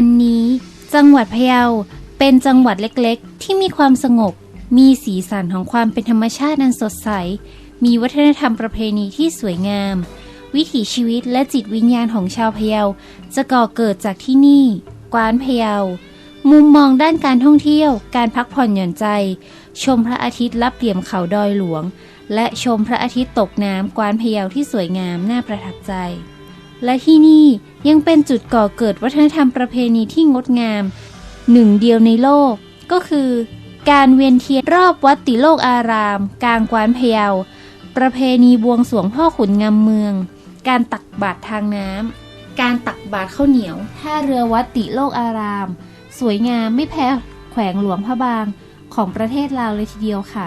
วันนี้ จังหวัดพะเยาเป็นจังหวัดเล็กๆ ที่มีความสงบ มีสีสันของความเป็นธรรมชาติอันสดใส มีวัฒนธรรมประเพณีที่สวยงาม วิถีชีวิตและจิตวิญญาณของชาวพะเยาจะก่อเกิดจากที่นี่ กวานพะเยา มุมมองด้านการท่องเที่ยว การพักผ่อนหย่อนใจ ชมพระอาทิตย์ลับเหลี่ยมเขาดอยหลวง และชมพระอาทิตย์ตกน้ำกวานพะเยาที่สวยงามน่าประทับใจ และที่นี่ ยังเป็นจุดก่อเกิดวัฒนธรรมประเพณีที่งดงาม หนึ่งเดียวในโลก ก็คือ การเวียนเทียนรอบวัดติโลกอาราม กลางกวานพะเยา ประเพณีบวงสวงพ่อขุนงามเมือง การตักบาตรทางน้ำการตักบาตรข้าวเหนียวท่าเรือวัดติโลกอาราม สวยงามไม่แพ้แขวงหลวงพระบางของประเทศลาวเลยทีเดียวค่ะ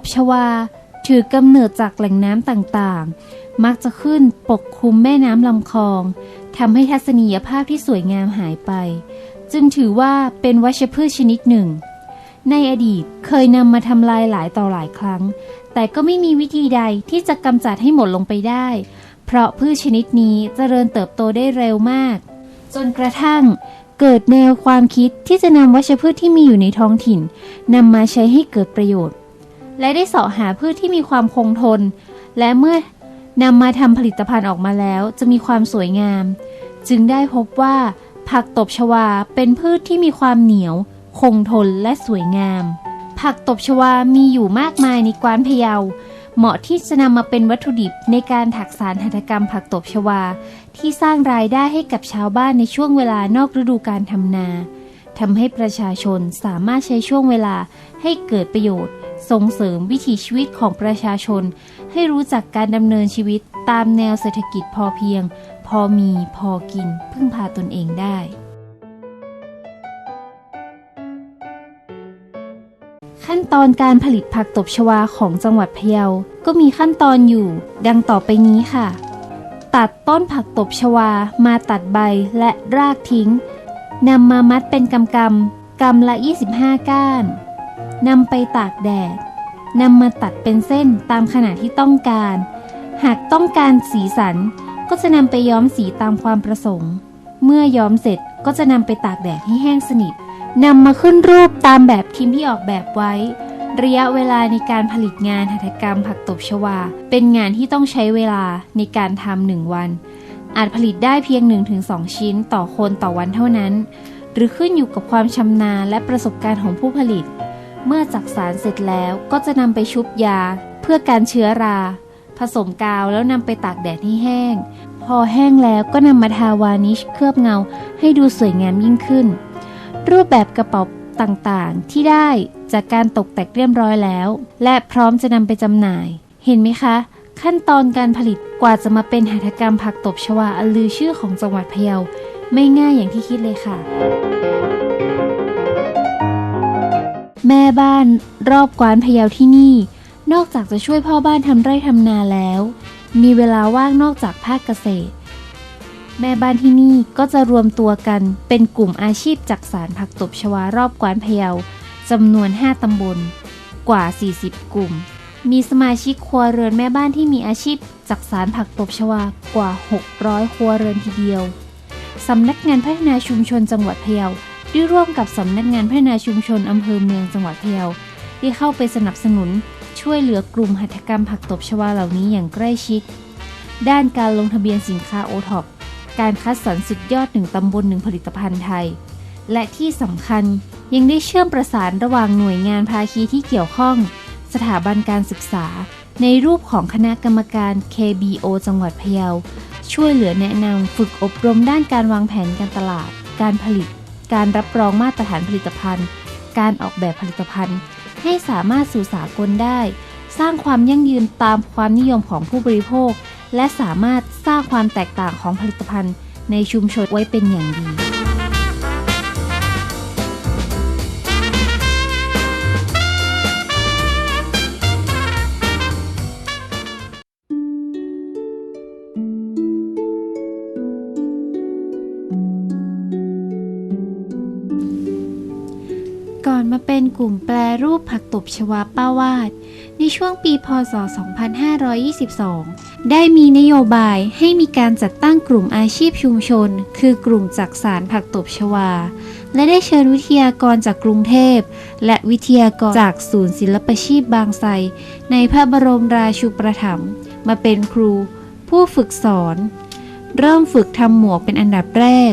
บชวาถือกำเนิดจากแหล่งน้ำต่างๆ มักจะขึ้นปกคลุมแม่น้ำลำคลองทำให้ทัศนียภาพที่สวยงามหายไป จึงถือว่าเป็นวัชพืชชนิดหนึ่ง ในอดีตเคยนำมาทำลายหลายต่อหลายครั้ง แต่ก็ไม่มีวิธีใดที่จะกำจัดให้หมดลงไปได้ เพราะพืชชนิดนี้เจริญเติบโตได้เร็วมาก จนกระทั่งเกิดแนวความคิดที่จะนำวัชพืชที่มีอยู่ในท้องถิ่นนำมาใช้ให้เกิดประโยชน์ และได้เสาะหาพืชที่มีความคงทน และเมื่อนำมาทำผลิตภัณฑ์ออกมาแล้วจะมีความสวยงาม จึงได้พบว่า ผักตบชวาเป็นพืชที่มีความเหนียว คงทนและสวยงาม ผักตบชวามีอยู่มากมายในกวานพะเยา เหมาะที่จะนำมาเป็นวัตถุดิบในการถักสารหัตถกรรมผักตบชวา ที่สร้างรายได้ให้กับชาวบ้านในช่วงเวลานอกฤดูการทำนาทำให้ประชาชนสามารถใช้ช่วงเวลาให้เกิดประโยชน์ ส่งเสริมวิถีชีวิตของประชาชน ให้รู้จักการดำเนินชีวิตตามแนวเศรษฐกิจพอเพียง พอมีพอกิน พึ่งพาตนเองได้ ขั้นตอนการผลิตผักตบชวาของจังหวัดพะเยา ก็มีขั้นตอนอยู่ ดังต่อไปนี้ค่ะ ตัดต้นผักตบชวามาตัดใบและรากทิ้งนำมามัดเป็นกำกำกำละ 25 ก้าน นำไปตากแดดนำมาตัดเป็นเส้นตามขนาดที่ต้องการ หากต้องการสีสันก็จะนำไปย้อมสีตามความประสงค์ เมื่อย้อมเสร็จก็จะนำไปตากแดดให้แห้งสนิทนำมาขึ้นรูปตามแบบพิมที่ออกแบบไว้ ระยะเวลาในการผลิตงานหัตถกรรมผักตบชวา เป็นงานที่ต้องใช้เวลาในการทำหนึ่งวัน อาจผลิตได้เพียง 1-2 ชิ้นต่อคนต่อวันเท่านั้น หรือขึ้นอยู่กับความชำนาญและประสบการณ์ของผู้ผลิต เมื่อจักสารเสร็จแล้วก็จะนำไปชุบยา เพื่อการเชื้อรา ผสมกาวแล้วนำไปตากแดดให้แห้ง พอแห้งแล้วก็นำมาทาวานิชเคลือบเงาให้ดูสวยงามยิ่งขึ้น รูปแบบกระเป๋าต่างๆ ที่ได้จากการตกแต่งเรียบร้อยแล้ว และพร้อมจะนำไปจำหน่าย เห็นไหมคะ ขั้นตอนการผลิตกว่าจะมาเป็นหัตถกรรมผักตบชวาอันลือชื่อของจังหวัดพะเยาไม่ง่ายอย่างที่คิดเลยค่ะ แม่บ้านรอบกวานพะเยาที่นี่ นอกจากจะช่วยพ่อบ้านทำไร่ทำนาแล้ว มีเวลาว่างนอกจากภาคเกษตร แม่บ้านที่นี่ก็จะรวมตัวกันเป็นกลุ่มอาชีพจักสารผักตบชวารอบกวานพะเยาจำนวน 5 ตำบล กว่า 40 กลุ่ม มีสมาชิกครัวเรือนแม่บ้านที่มีอาชีพจักสารผักตบชวากว่า 600 ครัวเรือนทีเดียวสำนักงานพัฒนาชุมชนจังหวัดพะเยา ได้ร่วมกับสำนักงานพัฒนาชุมชนอำเภอเมืองจังหวัดพะเยาได้เข้าไปสนับสนุนช่วยเหลือกลุ่มหัตถกรรมผักตบชวาเหล่านี้อย่างใกล้ชิด ด้านการลงทะเบียนสินค้าโอท็อปการคัดสรรสุดยอดหนึ่งตำบลหนึ่งผลิตภัณฑ์ไทย และที่สำคัญยังได้เชื่อมประสานระหว่างหน่วยงานภาคีที่เกี่ยวข้อง สถาบันการศึกษา ในรูปของคณะกรรมการ KBO จังหวัดพะเยา ช่วยเหลือแนะนำฝึกอบรมด้านการวางแผนการตลาด การผลิต การรับรองมาตรฐานผลิตภัณฑ์ การออกแบบผลิตภัณฑ์ ให้สามารถสู่สากลได้ สร้างความยั่งยืนตามความนิยมของผู้บริโภค และสามารถสร้างความแตกต่างของผลิตภัณฑ์ ในชุมชนไว้เป็นอย่างดี ก่อนมาเป็นกลุ่มแปรรูปผักตบชวาป้าวาด ในช่วงปีพศ 2522 ได้มีนโยบายให้มีการจัดตั้งกลุ่มอาชีพชุมชน คือกลุ่มจักสารผักตบชวา และได้เชิญวิทยากรจากกรุงเทพ และวิทยากรจากศูนย์ศิลปชีพบางไทรในพระบรมราชูปถัมภ์มาเป็นครู ผู้ฝึกสอน เริ่มฝึกทำหมวกเป็นอันดับแรก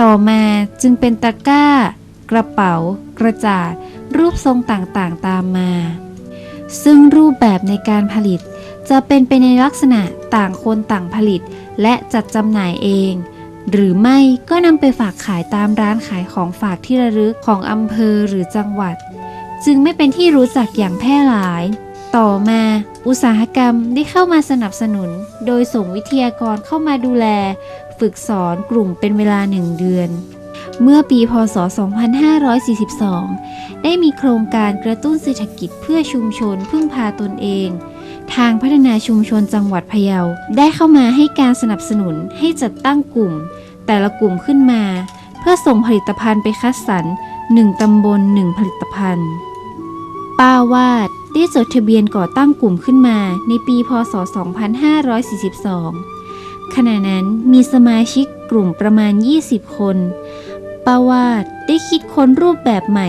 ต่อมาจึงเป็นตะกร้า กระเป๋า กระจาด รูปทรงต่างๆตามมา ซึ่งรูปแบบในการผลิต จะเป็นไปในลักษณะต่างคนต่างผลิต และจัดจำหน่ายเอง หรือไม่ก็นำไปฝากขายตามร้านขายของฝากที่ระลึกของอำเภอหรือจังหวัด จึงไม่เป็นที่รู้จักอย่างแพร่หลาย ต่อมาอุตสาหกรรมได้เข้ามาสนับสนุน โดยส่งวิทยากรเข้ามาดูแล ฝึกสอนกลุ่มเป็นเวลาหนึ่งเดือน เมื่อปีพศ 2542 ได้มีโครงการกระตุ้นเศรษฐกิจเพื่อชุมชนพึ่งพาตนเอง ทางพัฒนาชุมชนจังหวัดพะเยา ได้เข้ามาให้การสนับสนุนให้จัดตั้งกลุ่ม แต่ละกลุ่มขึ้นมา เพื่อส่งผลิตภัณฑ์ไปคัดสรร 1 ตำบล 1 ผลิตภัณฑ์ ป้าวาดได้จดทะเบียนก่อตั้งกลุ่มขึ้นมาในปี พศ 2542 ขณะนั้นมีสมาชิกกลุ่มประมาณ 20 คน ปาวาดได้คิดค้นรูปแบบใหม่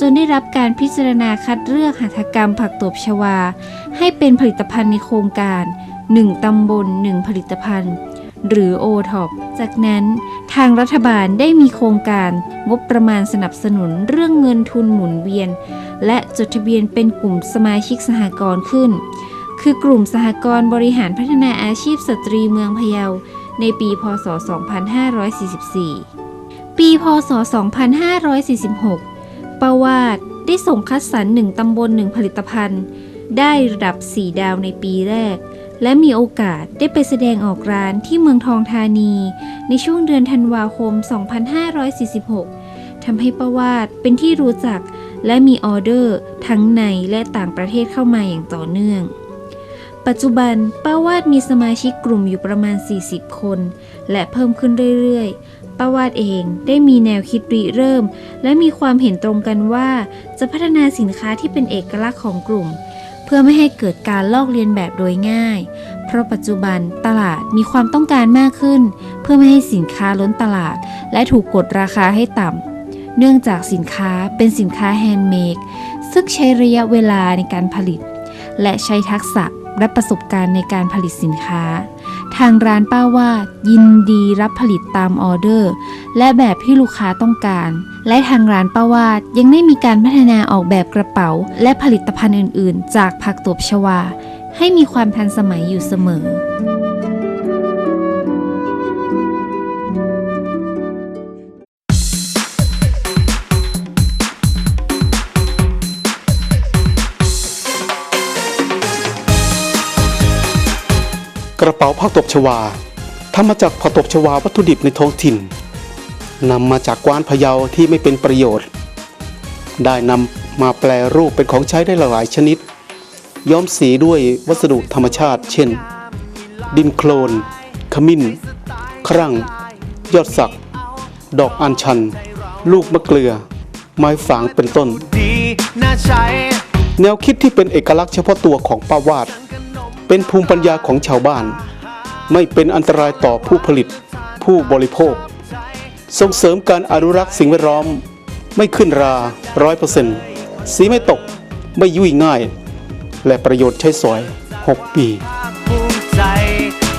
จนได้รับการพิจารณาคัดเลือกหัตถกรรมผักตบชวา ให้เป็นผลิตภัณฑ์ในโครงการ 1 ตำบล 1 ผลิตภัณฑ์ หรือ o t o p จากนั้นทางรัฐบาลได้มีโครงการงบประมาณสนับสนุนเรื่องเงินทุนหมุนเวียน และจดทะเบียนเป็นกลุ่มสมาชิกสหกรณ์ขึ้น คือกลุ่มสหกรณ์บริหารพัฒนาอาชีพสตรีเมืองพะเยาในปี พศ 2544 ปีพศ 2546 ประวาดได้ส่งคัดสรรหนึ่งตำบลหนึ่งผลิตภัณฑ์ ได้ระดับ 4 ดาวในปีแรก และมีโอกาสได้ไปแสดงออกร้านที่เมืองทองธานี ในช่วงเดือนธันวาคม 2546 ทำให้ประวาดเป็นที่รู้จักและมีออเดอร์ทั้งในและต่างประเทศเข้ามาอย่างต่อเนื่อง ปัจจุบันป้าวาดมีสมาชิกกลุ่มอยู่ประมาณ 40 คน และเพิ่มขึ้นเรื่อยๆ ป้าวาดเองได้มีแนวคิดริเริ่ม และมีความเห็นตรงกันว่า จะพัฒนาสินค้าที่เป็นเอกลักษณ์ของกลุ่ม เพื่อไม่ให้เกิดการลอกเลียนแบบโดยง่าย เพราะปัจจุบันตลาดมีความต้องการมากขึ้น เพื่อไม่ให้สินค้าล้นตลาด และถูกกดราคาให้ต่ำเนื่องจากสินค้าเป็นสินค้าแฮนด์เมดซึ่งใช้ระยะเวลาในการผลิต และใช้ทักษะและประสบการณ์ในการผลิตสินค้า ทางร้านป้าวาดยินดีรับผลิตตามออเดอร์ และแบบที่ลูกค้าต้องการ และทางร้านป้าวาดยังได้มีการพัฒนาออกแบบกระเป๋า และผลิตภัณฑ์อื่น ๆ จากผักตบชวา ให้มีความทันสมัยอยู่เสมอ กระเป๋าผ้าตบชวาทำมาจากผ้าตบชวาวัตถุดิบในท้องถิ่นนำมาจากกวานพะเยาที่ไม่เป็นประโยชน์ ได้นำมาแปลรูปเป็นของใช้ได้หลากหลายชนิด ย้อมสีด้วยวัสดุธรรมชาติ เช่น ดินโคลน ขมิ้น ครั่ง ยอดสัก ดอกอัญชัน ลูกมะเกลือ ไม้ฝางเป็นต้นดีน่าใช้แนวคิดที่เป็นเอกลักษณ์เฉพาะตัวของป้าวาด เป็นภูมิปัญญาของชาวบ้าน ไม่เป็นอันตรายต่อผู้ผลิต ผู้บริโภค ส่งเสริมการอนุรักษ์สิ่งแวดล้อม ไม่ขึ้นราร้อยเปอร์เซ็นต์สีไม่ตกไม่ยุ่ยง่าย และประโยชน์ใช้สอย 6 ปีภาคภูมิใจ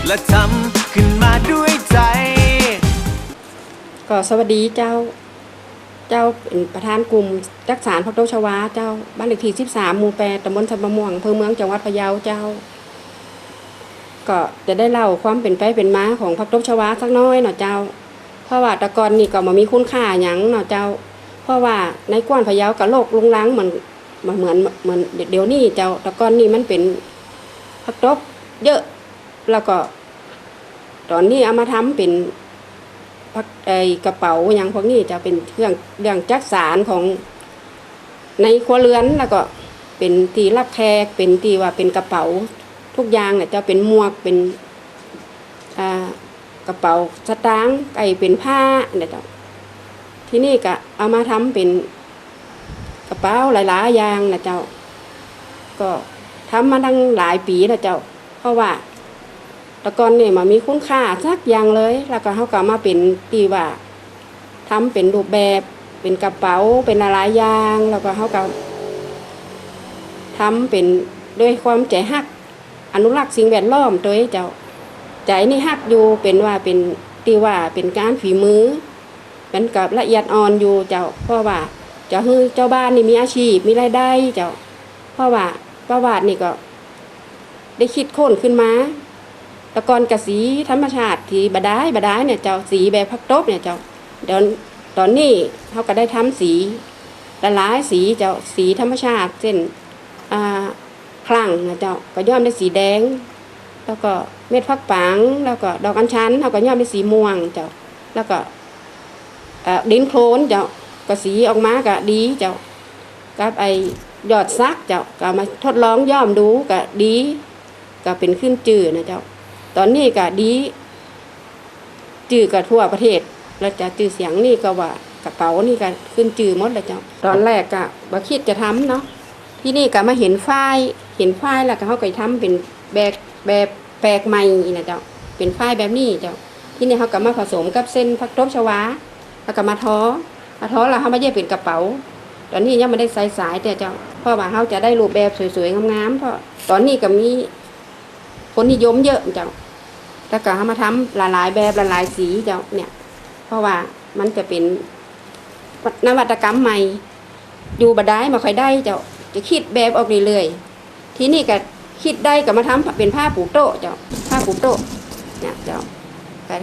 และทำขึ้นมาด้วยใจ ก็สวัสดีเจ้า เจ้าเป็นประธานกลุ่มรักษาพักโตชวาเจ้าบ้านเลขที่ 13 หมู่8ตำบลสันมะม่วงอำเภอเมืองจังหวัดพะเยาเจ้า ก็จะได้เล่าความเป็นไปเป็นมาของพักตบชวาสักน้อยเนาะเจ้า เพราะว่าตะกอนนี่ก็มามีคุณค่าหยังเนาะเจ้า เพราะว่าในกวนพะเยากับโลกลุงลังเหมือนเหมือนเหมือนเดี๋ยวนี้เจ้าตะกอนนี่มันเป็นพักตบเยอะแล้วก็ ตอนนี้เอามาทำเป็นพักไอกระเป๋าอย่างพวกนี้จะเป็นเครื่องเรื่องจักสารของในครัวเรือนแล้วก็เป็นตีรับแขกเป็นตีว่าเป็นกระเป๋า ทุกอย่างเนี่ยจะเป็นหมวกเป็นกระเป๋าสตางค์ไอเป็นผ้าเนี่ยจ้ะที่นี่ก็เอามาทำเป็นกระเป๋าหลายๆอย่างนะเจ้า ก็ทำมาตั้งหลายปีแล้วเจ้า เพราะว่าตะกอนเนี่ยมันมีคุณค่าสักอย่างเลย แล้วก็เขาก็มาเป็นตีว่าทำเป็นรูปแบบเป็นกระเป๋าเป็นหลายอย่าง แล้วก็เขาก็ทำเป็นด้วยความใจฮัก อนุรักษ์สิ่งแวดล้อมตัวเจ้าใจนี่ฮักอยู่เป็นว่าเป็นตีว่าเป็นการฝีมือเป็นกับละเอียดอ่อนอยู่เจ้าเพราะว่าเจะฮือเจ้าบ้านนี่มีอาชีพมีรายได้เจ้าเพราะว่าประวัตินี่ก็ ได้คิดค้นขึ้นมาตะกอนกระสีธรรมชาติที่บดายบดายเนี่ยเจ้าสีแบบพักตบเนี่ยเจ้าเดี๋ยวตอนนี้เขาก็ได้ทำสีละลายสีเจ้าสีธรรมชาติเช่น คลั่งนะเจ้าก็ย้อมด้วยสีแดง แล้วก็เม็ดฟักปัง แล้วก็ดอกอัญชันเขาก็ย้อมด้วยสีม่วงเจ้าแล้วก็ดินโคลนเจ้าก็สีออกมาก็ดีเจ้ากับไอยอดซักเจ้าก็มาทดลองย้อมดูก็ดี ก็เป็นขึ้นจื่อนะเจ้าตอนนี้ก็ดี จื่อกับทั่วประเทศแล้วจะจื่อเสียงนี่ก็ว่ากระเป๋านี่ก็ขึ้นจื่อหมดเลยเจ้าตอนแรกก็บ่คิดจะทำเนาะ ที่นี่ก็มาเห็นฝ้ายเห็นฝ้ายแล้วก็เขาก็ทำเป็นแบบแบบแปลกใหม่นะเจ้าเป็นฝ้ายแบบนี้เจ้าที่นี่เขาก็มาผสมกับเส้นพักตบชวาแล้วก็มาท้อมาท้อแล้วเขามาแยกเป็นกระเป๋า ตอนนี้ยังไม่ได้ใส่สายแต่เจ้าเพราะว่าเขาจะได้รูปแบบสวยๆงามๆเพราะตอนนี้ก็มีคนนิยมเยอะเจ้าแล้วก็เขามาทำหลายๆแบบหลายๆสีเจ้าเนี่ย เพราะว่ามันจะเป็นนวัตกรรมใหม่ อยู่บัดได้มาค่อยได้เจ้า จะคิดแบบออกเรื่อยๆทีนี่ก็คิดได้ก็มาทำเป็นผ้าปูโต๊ะเจ้าผ้าปูโต๊ะเนี่ยเจ้าก็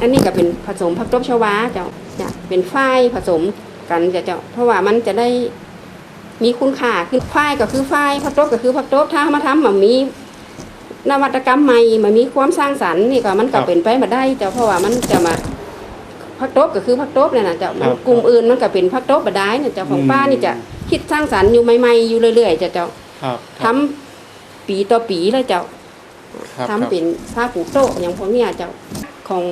อันนี้ก็เป็นผสมผักตบชวาเจ้าเนี่ยเป็นฝ้ายผสมกันจะเจ้าเพราะว่ามันจะได้มีคุณค่าขึ้นฝ้ายก็คือฝ้ายผักตบก็คือผักตบถ้ามาทำมันมีนวัตกรรมใหม่มันมีความสร้างสรรค์นี่ก็มันครัก็บเป็นไปมาได้เจ้าเพราะว่ามันจะมาพักตบก็คือพักตบเนี่ยนะเจ้ามันครับกลุ่มอื่นมันก็เป็นพักตบบดายเนี่ยเจ้าของอืมป้านี่จะ คิดสร้างสรรค์อยู่ใหม่ๆอยู่เรื่อยๆจะเจ้าครับทำปีต่อปีเลยเจ้าครับทำเป็นผ้าปูโต๊ะอย่างพวกเนี้ยเจ้าของ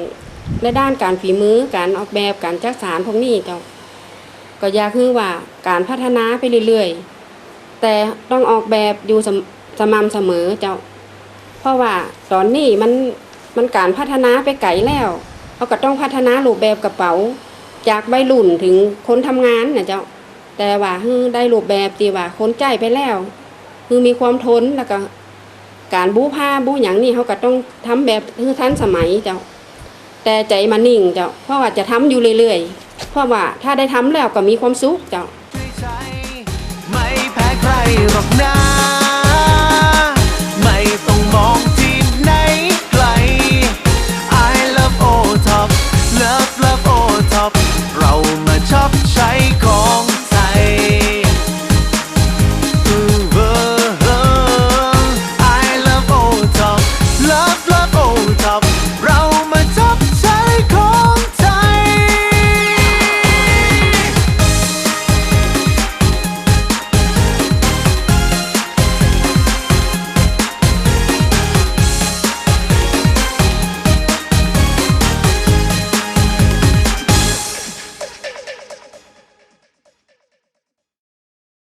ในด้านการฝีมือการออกแบบการจักสารพวกนี้เจ้าก็อยากคือว่าการพัฒนาไปเรื่อยๆ แต่ต้องออกแบบอยู่สมสม่ำเสมอเจ้า เพราะว่าตอนนี้มันมันการพัฒนาไปไกลแล้วเขาก็ต้องพัฒนารูปแบบกระเป๋า จากใบรุ่นถึงคนทำงานนะเจ้า แต่ว่าฮือได้รูปแบบที่ว่าคนใจไปแล้วคือมีความทนแล้วก็ การบูผ้าบูหยังนี่เขาก็ต้องทำแบบฮือทันสมัยเจ้า แต่ใจมันนิ่งเจ้าเพราะว่าจะทำอยู่เรื่อยๆเพราะว่าถ้าได้ทำแล้วก็มีความสุขเจ้าไม่แพ้ใครหรอกนะ